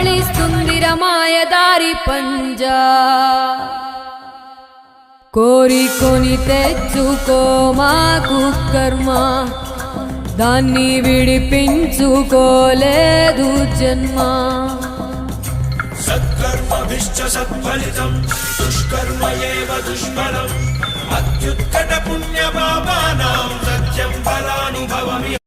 నిన్ను కబళిస్తుంది రమాయదారి పంజా. కోరికొని తెచ్చుకో మాకు కర్మ. దాన్ని విడిపించుకోలేదు జన్మ. సత్కర్మభిశ్చ సత్ఫలితం దుష్కర్మ ఏవ దుష్ఫలం అత్యుత్కట